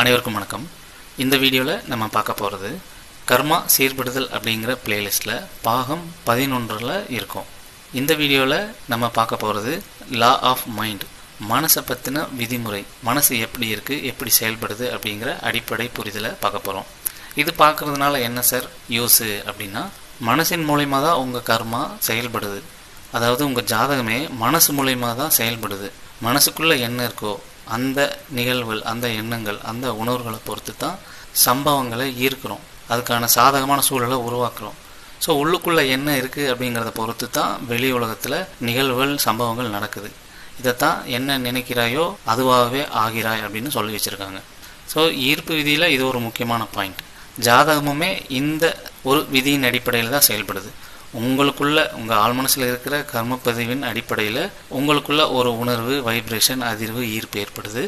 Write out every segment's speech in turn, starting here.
அனைவருக்கும் வணக்கம். இந்த வீடியோவில் நம்ம பார்க்க போகிறது கர்மா சீர்படுதல் அப்படிங்கிற பிளேலிஸ்ட்டில் பாகம் பதினொன்றில் இருக்கும். இந்த வீடியோவில் நம்ம பார்க்க போகிறது லா ஆஃப் மைண்ட் மனசை பற்றின விதிமுறை மனசு எப்படி இருக்குது எப்படி செயல்படுது அப்படிங்கிற அடிப்படை புரிதலை பார்க்க போகிறோம் இது பார்க்குறதுனால என்ன சார்? யூஸு அப்படின்னா மனசின் மூலயமா தான் உங்கள் கர்மா செயல்படுது. அதாவது உங்கள் ஜாதகமே மனசு மூலயமா தான் செயல்படுது. மனசுக்குள்ளே என்ன இருக்கோ அந்த நிகழ்வுகள் அந்த எண்ணங்கள் அந்த உணர்வுகளை பொறுத்து தான் சம்பவங்களை ஈர்க்கிறோம். அதுக்கான சாதகமான சூழலை உருவாக்குறோம். ஸோ உள்ளுக்குள்ளே என்ன இருக்குது அப்படிங்கிறத பொறுத்து தான் வெளி உலகத்தில் நிகழ்வுகள் சம்பவங்கள் நடக்குது. இதைத்தான் என்ன நினைக்கிறாயோ அதுவாகவே ஆகிறாய் அப்படின்னு சொல்லி வச்சுருக்காங்க. ஸோ ஈர்ப்பு விதியில் இது ஒரு முக்கியமான பாயிண்ட் ஜாதகமுமே இந்த ஒரு விதியின் அடிப்படையில் தான் செயல்படுது. உங்களுக்குள்ள உங்கள் ஆள் மனசில் இருக்கிற கர்மப்பதிவின் அடிப்படையில் உங்களுக்குள்ள ஒரு உணர்வு வைப்ரேஷன் அதிர்வு ஈர்ப்பு ஏற்படுது.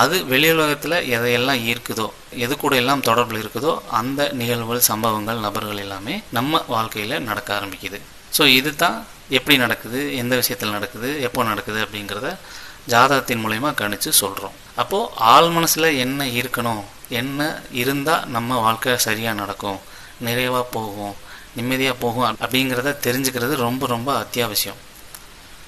அது வெளி உலகத்தில் எதையெல்லாம் ஈர்க்குதோ எது கூட எல்லாம் தொடர்பில் இருக்குதோ அந்த நிகழ்வுகள் சம்பவங்கள் நபர்கள் எல்லாமே நம்ம வாழ்க்கையில் நடக்க ஆரம்பிக்குது. ஸோ இது தான் எப்படி நடக்குது எந்த விஷயத்தில் நடக்குது எப்போ நடக்குது அப்படிங்கிறத ஜாதகத்தின் மூலயமா கணிச்சு சொல்கிறோம் அப்போது ஆள் மனசில் என்ன இருக்கணும் என்ன இருந்தால் நம்ம வாழ்க்கை சரியாக நடக்கும் நிறைவாக போகும் நிம்மதியாக போகும் அப்படிங்கிறத தெரிஞ்சுக்கிறது ரொம்ப ரொம்ப அத்தியாவசியம்.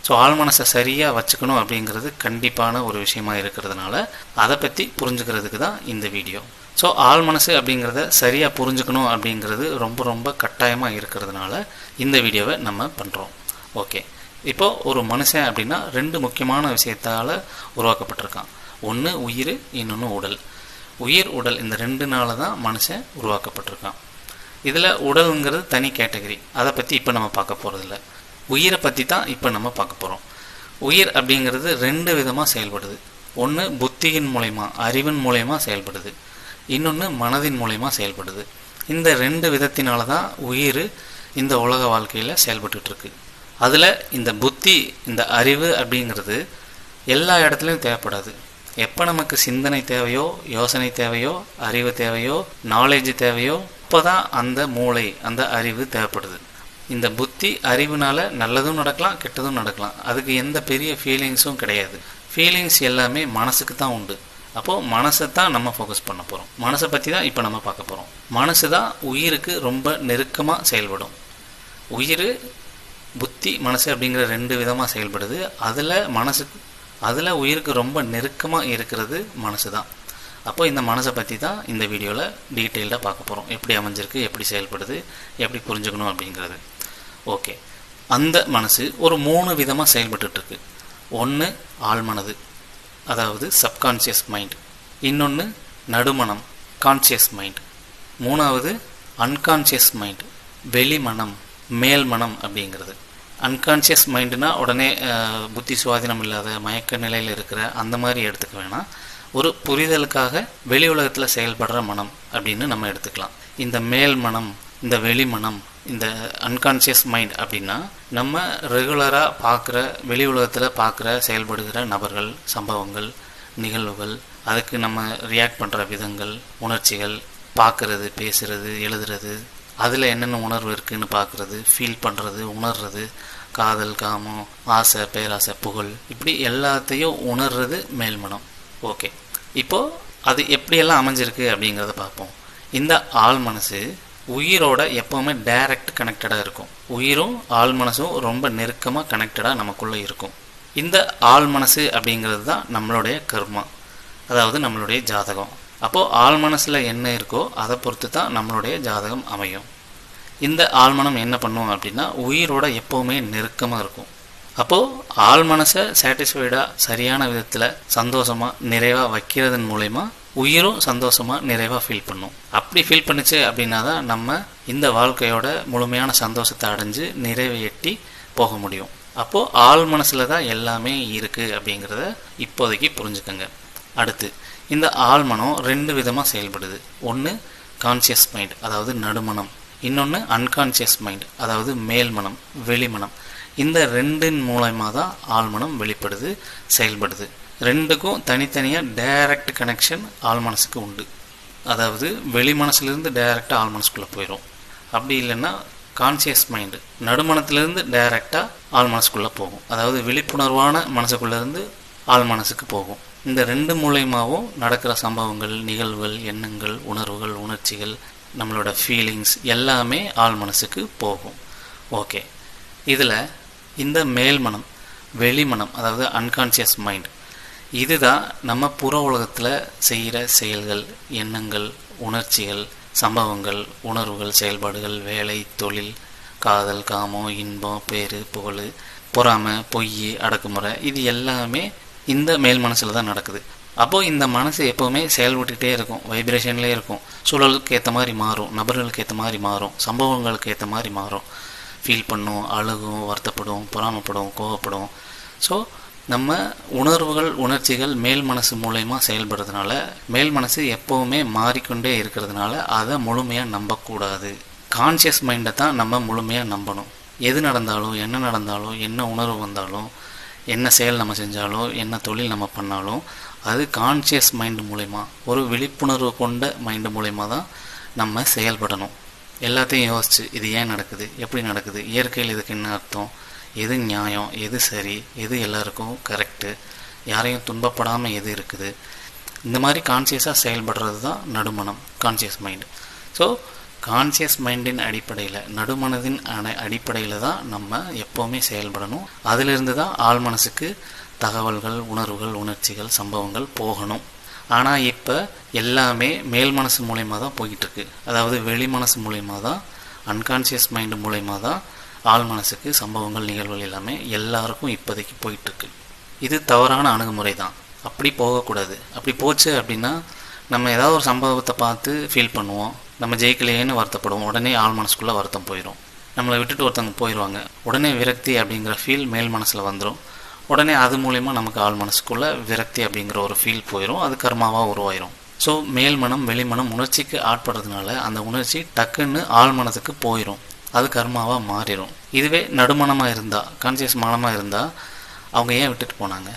ஸோ ஆள் மனசை சரியாக வச்சுக்கணும் அப்படிங்கிறது கண்டிப்பான ஒரு விஷயமா இருக்கிறதுனால அதை பற்றி புரிஞ்சுக்கிறதுக்கு தான் இந்த வீடியோ. ஸோ ஆள் மனசு அப்படிங்கிறத சரியாக புரிஞ்சுக்கணும் அப்படிங்கிறது ரொம்ப ரொம்ப கட்டாயமாக இருக்கிறதுனால இந்த வீடியோவை நம்ம பண்ணுறோம் ஓகே இப்போது ஒரு மனுஷன் அப்படின்னா ரெண்டு முக்கியமான விஷயத்தால் உருவாக்கப்பட்டிருக்கான். ஒன்று உயிர் இன்னொன்று உடல். உயிர் உடல் இந்த ரெண்டு தான் மனுஷன் உருவாக்கப்பட்டிருக்கான். இதில் உடலுங்கிறது தனி கேட்டகரி. அதை பற்றி இப்போ நம்ம பார்க்க போகிறதில்ல உயிரை பற்றி தான் இப்போ நம்ம பார்க்க போகிறோம் உயிர் அப்படிங்கிறது ரெண்டு விதமாக செயல்படுது. ஒன்று புத்தியின் மூலயமா அறிவின் மூலயமா செயல்படுது. இன்னொன்று மனதின் மூலயமா செயல்படுது. இந்த ரெண்டு விதத்தினால தான் உயிர் இந்த உலக வாழ்க்கையில் செயல்பட்டுருக்கு அதில் இந்த புத்தி இந்த அறிவு அப்படிங்கிறது எல்லா இடத்துலையும் தேவைப்படாது. எப்போ நமக்கு சிந்தனை தேவையோ யோசனை தேவையோ அறிவு தேவையோ நாலேஜ் தேவையோ அப்போ தான் அந்த மூளை அந்த அறிவு தேவைப்படுது. இந்த புத்தி அறிவுனால நல்லதும் நடக்கலாம் கெட்டதும் நடக்கலாம். அதுக்கு எந்த பெரிய ஃபீலிங்ஸும் கிடையாது. ஃபீலிங்ஸ் எல்லாமே மனசுக்கு தான் உண்டு. அப்போது மனசை தான் நம்ம ஃபோக்கஸ் பண்ண போகிறோம் மனசை பற்றி தான் இப்போ நம்ம பார்க்க போகிறோம் மனசு தான் உயிருக்கு ரொம்ப நெருக்கமாக செயல்படும். உயிர் புத்தி மனசு அப்படிங்கிற ரெண்டு விதமாக செயல்படுது. அதில் மனசுக்கு அதில் உயிருக்கு ரொம்ப நெருக்கமாக இருக்கிறது மனசு தான் அப்போ இந்த மனசை பற்றி தான் இந்த வீடியோவில் டீட்டெயில்டாக பார்க்க போகிறோம் எப்படி அமைஞ்சிருக்கு எப்படி செயல்படுது எப்படி புரிஞ்சுக்கணும் அப்படிங்கிறது. ஓகே. அந்த மனசு ஒரு மூணு விதமாக செயல்பட்டுருக்கு ஒன்று ஆழ்மனது அதாவது சப்கான்ஷியஸ் மைண்ட் இன்னொன்று நடுமணம் கான்சியஸ் மைண்ட் மூணாவது அன்கான்ஷியஸ் மைண்ட் வெளிமனம் மேல் மனம் அப்படிங்கிறது. அன்கான்ஷியஸ் மைண்டுனா உடனே புத்தி சுவாதீனம் இல்லாத மயக்க நிலையில் இருக்கிற அந்த மாதிரி எடுத்துக்க வேணாம். ஒரு புரிதலுக்காக வெளி உலகத்தில் செயல்படுற மனம் அப்படின்னு நம்ம எடுத்துக்கலாம். இந்த மேல் மனம் இந்த வெளி மனம் இந்த அன்கான்ஷியஸ் மைண்ட் அப்படின்னா நம்ம ரெகுலராக பார்க்குற வெளி உலகத்தில் பார்க்குற செயல்படுகிற நபர்கள் சம்பவங்கள் நிகழ்வுகள் அதுக்கு நம்ம ரியாக்ட் பண்ணுற விதங்கள் உணர்ச்சிகள் பார்க்குறது பேசுகிறது எழுதுறது அதில் என்னென்ன உணர்வு இருக்குதுன்னு பார்க்குறது ஃபீல் பண்ணுறது உணர்றது காதல் காமம் ஆசை பேராசை புகழ் இப்படி எல்லாத்தையும் உணர்றது மேல்மனம். ஓகே. இப்போது அது எப்படியெல்லாம் அமைஞ்சிருக்கு அப்படிங்கிறத பார்ப்போம். இந்த ஆள் மனசு உயிரோட எப்போவுமே டைரக்ட் கனெக்டடாக இருக்கும். உயிரும் ஆள் மனசும் ரொம்ப நெருக்கமாக கனெக்டடாக நமக்குள்ளே இருக்கும். இந்த ஆள் மனசு அப்படிங்கிறது தான் நம்மளுடைய கர்மா. அதாவது நம்மளுடைய ஜாதகம். அப்போது ஆள் மனசில் என்ன இருக்கோ அதை பொறுத்து தான் நம்மளுடைய ஜாதகம் அமையும். இந்த ஆழ்மனம் என்ன பண்ணும் அப்படின்னா உயிரோட எப்போவுமே நெருக்கமாக இருக்கும். அப்போது ஆள் மனசை சாட்டிஸ்ஃபைடாக சரியான விதத்தில் சந்தோஷமாக நிறைவாக வைக்கிறதன் மூலயமா உயிரும் சந்தோஷமாக நிறைவாக ஃபீல் பண்ணும். அப்படி ஃபீல் பண்ணுச்சு அப்படின்னா தான் நம்ம இந்த வாழ்க்கையோட முழுமையான சந்தோஷத்தை அடைஞ்சு நிறைவை எட்டி போக முடியும். அப்போது ஆள் மனசில் தான் எல்லாமே இருக்குது அப்படிங்கிறத இப்போதைக்கு புரிஞ்சுக்கோங்க. அடுத்து இந்த ஆழ்மனம் ரெண்டு விதமாக செயல்படுது. ஒன்று கான்சியஸ் மைண்ட் அதாவது நடுமணம் இன்னொன்று அன்கான்சியஸ் மைண்ட் அதாவது மேல்மனம் வெளிமனம் இந்த ரெண்டின் மூலயமா தான் ஆழ்மனம் வெளிப்படுது செயல்படுது. ரெண்டுக்கும் தனித்தனியாக டைரக்ட் கனெக்ஷன் ஆழ்மனசுக்கு உண்டு. அதாவது வெளி மனசுலேருந்து டைரெக்டாக ஆள் போயிடும் அப்படி இல்லைன்னா கான்சியஸ் மைண்டு நடுமனத்திலேருந்து டைரெக்டாக ஆள் போகும். அதாவது விழிப்புணர்வான மனசுக்குள்ளேருந்து ஆழ்மனசுக்கு போகும். இந்த ரெண்டு மூலயமாவும் நடக்கிற சம்பவங்கள் நிகழ்வுகள் எண்ணங்கள் உணர்வுகள் உணர்ச்சிகள் நம்மளோட ஃபீலிங்ஸ் எல்லாமே ஆள் மனசுக்கு போகும். ஓகே இதில் இந்த மேல் மனம் வெளிமனம் அதாவது அன்கான்சியஸ் மைண்ட் இதுதான் நம்ம புற உலகத்தில் செய்கிற செயல்கள் எண்ணங்கள் உணர்ச்சிகள் சம்பவங்கள் உணர்வுகள் செயல்பாடுகள் வேலை தொழில் காதல் காமம் இன்பம் பேரு புகழ் பொறாமை பொய் அடக்குமுறை இது எல்லாமே இந்த மேல் மனசில் தான் நடக்குது. அப்போது இந்த மனசு எப்போவுமே செயல்பட்டுக்கிட்டே இருக்கும். வைப்ரேஷன்லேயே இருக்கும். சூழலுக்கு ஏற்ற மாதிரி மாறும். நபர்களுக்கு ஏற்ற மாதிரி மாறும். சம்பவங்களுக்கு ஏற்ற மாதிரி மாறும். ஃபீல் பண்ணும் அழுகும் வருத்தப்படும் பொறாமப்படும் கோவப்படும். ஸோ நம்ம உணர்வுகள் உணர்ச்சிகள் மேல் மனசு மூலயமா செயல்படுறதுனால மேல் மனசு எப்போவுமே மாறிக்கொண்டே இருக்கிறதுனால அதை முழுமையாக நம்பக்கூடாது. கான்ஷியஸ் மைண்டை தான் நம்ம முழுமையாக நம்பணும். எது நடந்தாலும் என்ன நடந்தாலும் என்ன உணர்வு வந்தாலும் என்ன செயல் நம்ம செஞ்சாலும் என்ன தொழில் நம்ம பண்ணாலும் அது கான்ஷியஸ் மைண்டு மூலயமா ஒரு விழிப்புணர்வு கொண்ட மைண்டு மூலயமா தான் நம்ம செயல்படணும். எல்லாத்தையும் யோசிச்சு இது ஏன் நடக்குது? எப்படி நடக்குது? இயற்கையில் இதுக்கு என்ன அர்த்தம்? எது நியாயம்? எது சரி? எது எல்லாருக்கும் கரெக்டு யாரையும் துன்பப்படாமல் எது இருக்குது? இந்த மாதிரி கான்சியஸாக செயல்படுறது தான் நடுமணம் கான்சியஸ் மைண்டு ஸோ கான்சியஸ் மைண்டின் அடிப்படையில் நடுமனதின் அடிப்படையில் தான் நம்ம எப்போவுமே செயல்படணும். அதிலிருந்து தான் ஆள் மனசுக்கு தகவல்கள் உணர்வுகள் உணர்ச்சிகள் சம்பவங்கள் போகணும். ஆனால் இப்போ எல்லாமே மேல் மனசு மூலயமா தான் போய்கிட்டுருக்கு அதாவது வெளி மனசு மூலயமா தான் அன்கான்ஷியஸ் மைண்டு மூலயமா தான் ஆள் மனசுக்கு சம்பவங்கள் நிகழ்வுகள் எல்லாமே எல்லாருக்கும் இப்போதைக்கு போயிட்டுருக்கு. இது தவறான அணுகுமுறை தான். அப்படி போகக்கூடாது. அப்படி போச்சு அப்படின்னா நம்ம ஏதாவது ஒரு சம்பவத்தை பார்த்து ஃபீல் பண்ணுவோம். நம்ம ஜெயிக்கலையேன்னு வருத்தப்படுவோம். உடனே ஆள் மனசுக்குள்ளே வருத்தம் போயிடும் நம்மளை விட்டுட்டு ஒருத்தவங்க போயிடுவாங்க உடனே விரக்தி அப்படிங்கிற ஃபீல் மேல் மனசில் வந்துடும் உடனே அது மூலயமா நமக்கு ஆள் மனசுக்குள்ளே விரக்தி அப்படிங்கிற ஒரு ஃபீல் போயிடும் அது கர்மாவாக உருவாயிரும். ஸோ மேல் மனம் வெளிமனம் உணர்ச்சிக்கு ஆட்படுறதுனால அந்த உணர்ச்சி டக்குன்னு ஆள் மனதுக்கு போயிடும் அது கர்மாவாக மாறிடும் இதுவே நடுமணமாக இருந்தால் கான்சியஸ் மனமாக இருந்தால் அவங்க ஏன் விட்டுட்டு போனாங்க?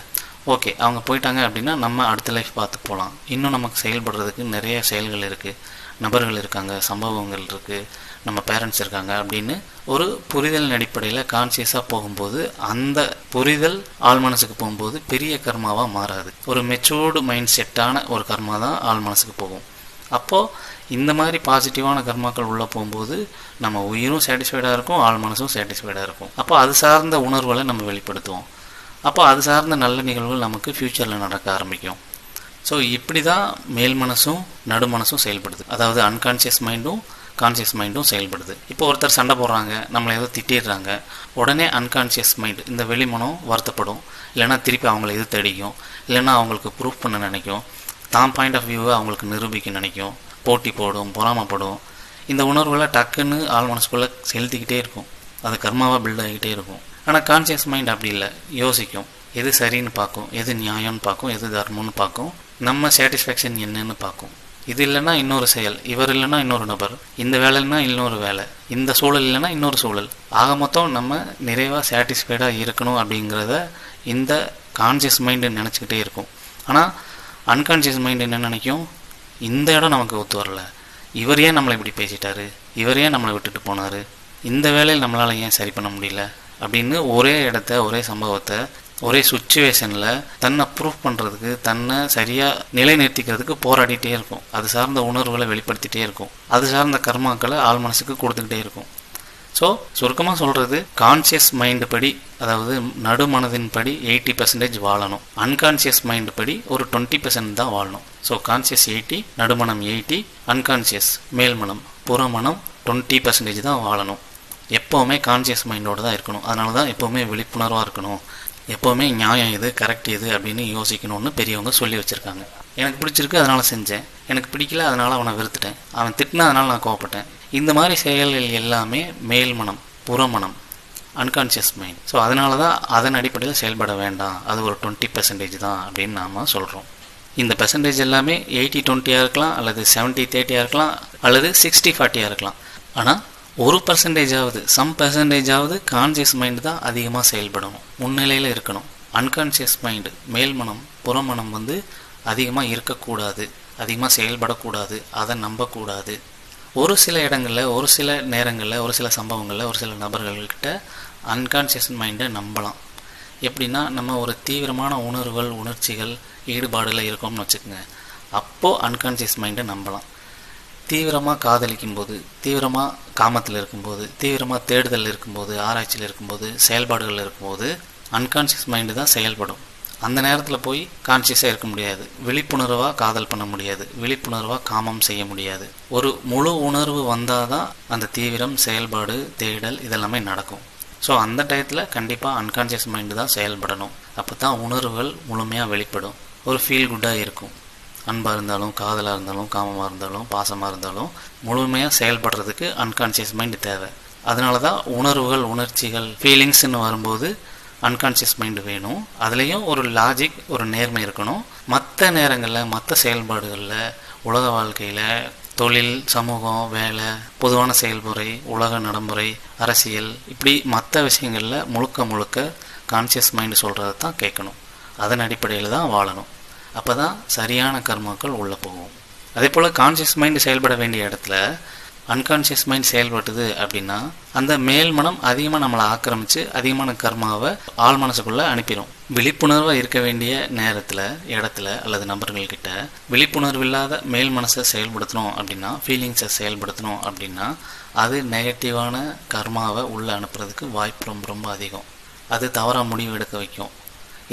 ஓகே அவங்க போயிட்டாங்க அப்படின்னா நம்ம அடுத்த லைஃப் பார்த்து போகலாம் இன்னும் நமக்கு செயல்படுறதுக்கு நிறைய செயல்கள் இருக்குது நபர்கள் இருக்காங்க சம்பவங்கள் இருக்குது நம்ம பேரண்ட்ஸ் இருக்காங்க அப்படின்னு ஒரு புரிதலின் அடிப்படையில் கான்சியஸாக போகும்போது அந்த புரிதல் ஆள் மனசுக்கு போகும்போது பெரிய கர்மாவாக மாறாது. ஒரு மெச்சூர்டு மைண்ட் செட்டான ஒரு கர்மா தான் ஆள் மனசுக்கு போகும். அப்போது இந்த மாதிரி பாசிட்டிவான கர்மாக்கள் உள்ளே போகும்போது நம்ம உயிரும் சாட்டிஸ்ஃபைடாக இருக்கும் ஆள் மனசும் சாட்டிஸ்ஃபைடாக இருக்கும். அப்போ அது சார்ந்த உணர்வுகளை நம்ம வெளிப்படுத்துவோம். அப்போ அது சார்ந்த நல்ல நிகழ்வுகள் நமக்கு ஃப்யூச்சரில் நடக்க ஆரம்பிக்கும். ஸோ இப்படி தான் மேல் மனசும் நடு மனசும் செயல்படுது அதாவது அன்கான்ஷியஸ் மைண்டும் கான்சியஸ் மைண்டும் செயல்படுது. இப்போ ஒருத்தர் சண்டை போடுறாங்க நம்மளை ஏதோ திட்டிடுறாங்க உடனே அன்கான்ஷியஸ் மைண்ட் இந்த வெளிமனம் வருத்தப்படும். இல்லைன்னா திருப்பி அவங்கள எது தடிக்கும். இல்லைன்னா அவங்களுக்கு ப்ரூஃப் பண்ண நினைக்கும். தான் பாயிண்ட் ஆஃப் வியூவை அவங்களுக்கு நிரூபிக்க நினைக்கும். போட்டி போடும் பொறாமப்படும். இந்த உணர்வுகளை டக்குன்னு ஆள் மனசுக்குள்ளே செலுத்திக்கிட்டே இருக்கும். அது கர்மாவாக பில்ட் ஆகிக்கிட்டே இருக்கும். ஆனால் கான்சியஸ் மைண்ட் அப்படி இல்லை. யோசிக்கும். எது சரின்னு பார்க்கும். எது நியாயம்னு பார்க்கும். எது தர்மம்னு பார்க்கும். நம்ம சாட்டிஸ்ஃபேக்ஷன் என்னன்னு பார்க்கும். இது இல்லைன்னா இன்னொரு செயல். இவர் இல்லைன்னா இன்னொரு நபர். இந்த வேலைன்னா இன்னொரு வேலை. இந்த சூழல் இல்லைன்னா இன்னொரு சூழல். ஆக மொத்தம் நம்ம நிறைவாக சாட்டிஸ்ஃபைடாக இருக்கணும் அப்படிங்கிறத இந்த கான்சியஸ் மைண்டு நினச்சிக்கிட்டே இருக்கும். ஆனால் அன்கான்சியஸ் மைண்ட் என்ன நினைக்கும்? இந்த இடம் நமக்கு ஒத்து வரல. இவர் ஏன் நம்மளை இப்படி பேசிட்டாரு? இவர் ஏன் நம்மளை விட்டுட்டு போனார்? இந்த வேலையில் நம்மளால் ஏன் சரி பண்ண முடியல? அப்படின்னு ஒரே இடத்த ஒரே சம்பவத்தை ஒரே சுச்சுவேஷனில் தன்னை ப்ரூவ் பண்ணுறதுக்கு தன்னை சரியாக நிலைநிறுத்திக்கிறதுக்கு போராடிட்டே இருக்கும். அது சார்ந்த உணர்வுகளை வெளிப்படுத்திகிட்டே இருக்கும். அது சார்ந்த கர்மாக்களை ஆள் மனசுக்கு கொடுத்துக்கிட்டே இருக்கும். ஸோ சுருக்கமாக சொல்கிறது கான்சியஸ் மைண்டு படி அதாவது நடுமனதின் படி எயிட்டி பர்சன்டேஜ் வாழணும். அன்கான்சியஸ் மைண்டு படி ஒரு டுவெண்ட்டி பர்சன்ட் தான் வாழணும். ஸோ கான்சியஸ் எயிட்டி நடுமணம் எயிட்டி அன்கான்சியஸ் மேல்மனம் புறமணம் டுவெண்ட்டி பர்சன்டேஜ் தான் வாழணும். எப்போவுமே கான்சியஸ் மைண்டோடு தான் இருக்கணும். அதனால தான் எப்போவுமே விழிப்புணர்வாக இருக்கணும். எப்போவுமே நியாயம் எது கரெக்ட் எது அப்படின்னு யோசிக்கணும்னு பெரியவங்க சொல்லி வச்சுருக்காங்க. எனக்கு பிடிச்சிருக்கு அதனால் செஞ்சேன். எனக்கு பிடிக்கல அதனால் அவனை வெறுத்துட்டேன். அவன் திட்டினா அதனால் நான் கோவப்பட்டேன். இந்த மாதிரி செயல்கள் எல்லாமே மேல்மனம் புறமனம் அன்கான்ஷியஸ் மைண்ட் ஸோ அதனால தான் அதன் அடிப்படையில் செயல்பட வேண்டாம். அது ஒரு டுவெண்ட்டி பெர்சன்டேஜ் தான் அப்படின்னு நாம் சொல்கிறோம் இந்த பெர்சன்டேஜ் எல்லாமே எயிட்டி டுவெண்ட்டியாக இருக்கலாம் அல்லது செவன்ட்டி தேர்ட்டியாக இருக்கலாம் அல்லது சிக்ஸ்டி ஃபார்ட்டியாக இருக்கலாம். ஆனால் ஒரு பர்சன்டேஜாவது சம் பர்சன்டேஜாவது கான்சியஸ் மைண்டு தான் அதிகமாக செயல்படணும். முன்னிலையில் இருக்கணும். அன்கான்ஷியஸ் மைண்டு மேல்மனம் புறமனம் வந்து அதிகமாக இருக்கக்கூடாது. அதிகமாக செயல்படக்கூடாது. அதை நம்பக்கூடாது. ஒரு சில இடங்களில் ஒரு சில நேரங்களில் ஒரு சில சம்பவங்களில் ஒரு சில நபர்கள்கிட்ட அன்கான்சியஸ் மைண்டை நம்பலாம். எப்படின்னா நம்ம ஒரு தீவிரமான உணர்வுகள் உணர்ச்சிகள் ஈடுபாடில் இருக்கோம்னு வச்சுக்கோங்க. அப்போது அன்கான்சியஸ் மைண்டை நம்பலாம். தீவிரமாக காதலிக்கும் போது தீவிரமாக காமத்தில் இருக்கும்போது தீவிரமாக தேடுதல் இருக்கும்போது ஆராய்ச்சியில் இருக்கும்போது செயல்பாடுகள் இருக்கும்போது அன்கான்ஷியஸ் மைண்டு தான் செயல்படும். அந்த நேரத்தில் போய் கான்சியஸாக இருக்க முடியாது. விழிப்புணர்வாக காதல் பண்ண முடியாது. விழிப்புணர்வாக காமம் செய்ய முடியாது. ஒரு முழு உணர்வு வந்தால் தான் அந்த தீவிரம் செயல்பாடு தேடல் இதெல்லாமே நடக்கும். ஸோ அந்த டயத்தில் கண்டிப்பாக அன்கான்ஷியஸ் மைண்டு தான் செயல்படணும். அப்போ தான் உணர்வுகள் முழுமையாக வெளிப்படும். ஒரு ஃபீல் குட்டாக இருக்கும். அன்பாக இருந்தாலும் காதலாக இருந்தாலும் காமமாக இருந்தாலும் பாசமாக இருந்தாலும் முழுமையாக செயல்படுறதுக்கு அன்கான்ஷியஸ் மைண்டு தேவை. அதனால தான் உணர்வுகள் உணர்ச்சிகள் ஃபீலிங்ஸ்னு வரும்போது அன்கான்ஷியஸ் மைண்டு வேணும். அதுலேயும் ஒரு லாஜிக் ஒரு நேர்மை இருக்கணும். மற்ற நேரங்களில் மற்ற செயல்பாடுகளில் உலக வாழ்க்கையில் தொழில் சமூகம் வேலை பொதுவான செயல்முறை உலக நடைமுறை அரசியல் இப்படி மற்ற விஷயங்களில் முழுக்க முழுக்க கான்ஷியஸ் மைண்டு சொல்கிறத தான் கேட்கணும். அதன் அடிப்படையில் தான் வாழணும். அப்போ தான் சரியான கர்மாக்கள் உள்ளே போகும். அதே போல் கான்ஷியஸ் மைண்டு செயல்பட வேண்டிய இடத்துல அன்கான்ஷியஸ் மைண்ட் செயல்பட்டுது அப்படின்னா அந்த மேல் மனம் அதிகமாக நம்மளை ஆக்கிரமித்து அதிகமான கர்மாவை ஆள் மனசுக்குள்ளே அனுப்பிடும் விழிப்புணர்வாக இருக்க வேண்டிய நேரத்தில் இடத்துல அல்லது நபர்கள்கிட்ட விழிப்புணர்வு இல்லாத மேல் மனசை செயல்படுத்தணும் அப்படின்னா ஃபீலிங்ஸை செயல்படுத்தணும் அப்படின்னா அது நெகட்டிவான கர்மாவை உள்ளே அனுப்புறதுக்கு வாய்ப்பு ரொம்ப ரொம்ப அதிகம். அது தவறாக முடிவு எடுக்க வைக்கும்.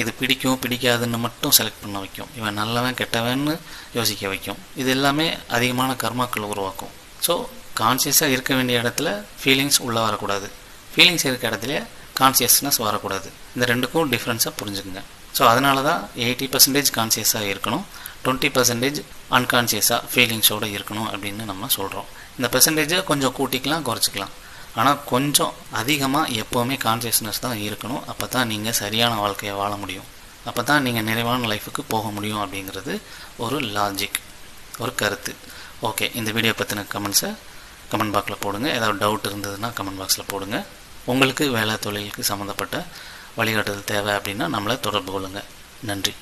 இது பிடிக்கும் பிடிக்காதுன்னு மட்டும் செலக்ட் பண்ண வைக்கும். இவன் நல்லவன் கெட்டவன்னு யோசிக்க வைக்கும். இது எல்லாமே அதிகமான கர்மாக்கள் உருவாக்கும். ஸோ கான்சியஸாக இருக்க வேண்டிய இடத்துல ஃபீலிங்ஸ் உள்ளே வரக்கூடாது. ஃபீலிங்ஸ் இருக்க இடத்துல கான்சியஸ்னஸ் வரக்கூடாது. இந்த ரெண்டுக்கும் டிஃப்ரென்ஸாக புரிஞ்சுக்குங்க. ஸோ அதனால தான் எயிட்டி பர்சன்டேஜ் கான்சியஸாக இருக்கணும். டுவெண்ட்டி பர்சன்டேஜ் அன்கான்சியஸாக ஃபீலிங்ஸோடு இருக்கணும் அப்படின்னு நம்ம சொல்கிறோம் இந்த பெர்சன்டேஜை கொஞ்சம் கூட்டிக்கலாம் குறைச்சிக்கலாம். ஆனால் கொஞ்சம் அதிகமாக எப்போவுமே கான்சியஸ்னஸ் தான் இருக்கணும். அப்போ தான் நீங்கள் சரியான வாழ்க்கையை வாழ முடியும். அப்போ தான் நீங்கள் நிறைவான லைஃபுக்கு போக முடியும் அப்படிங்கிறது ஒரு லாஜிக் ஒரு கருத்து. ஓகே இந்த வீடியோ பற்றின கமெண்ட்ஸை கமெண்ட் பாக்ஸில் போடுங்க. ஏதாவது டவுட் இருந்ததுன்னா கமெண்ட் பாக்ஸில் போடுங்க. உங்களுக்கு வேலை தொழிலுக்கு சம்மந்தப்பட்ட வழிகாட்டுதல் தேவை அப்படின்னா நம்மளை தொடர்பு கொள்ளுங்கள் நன்றி.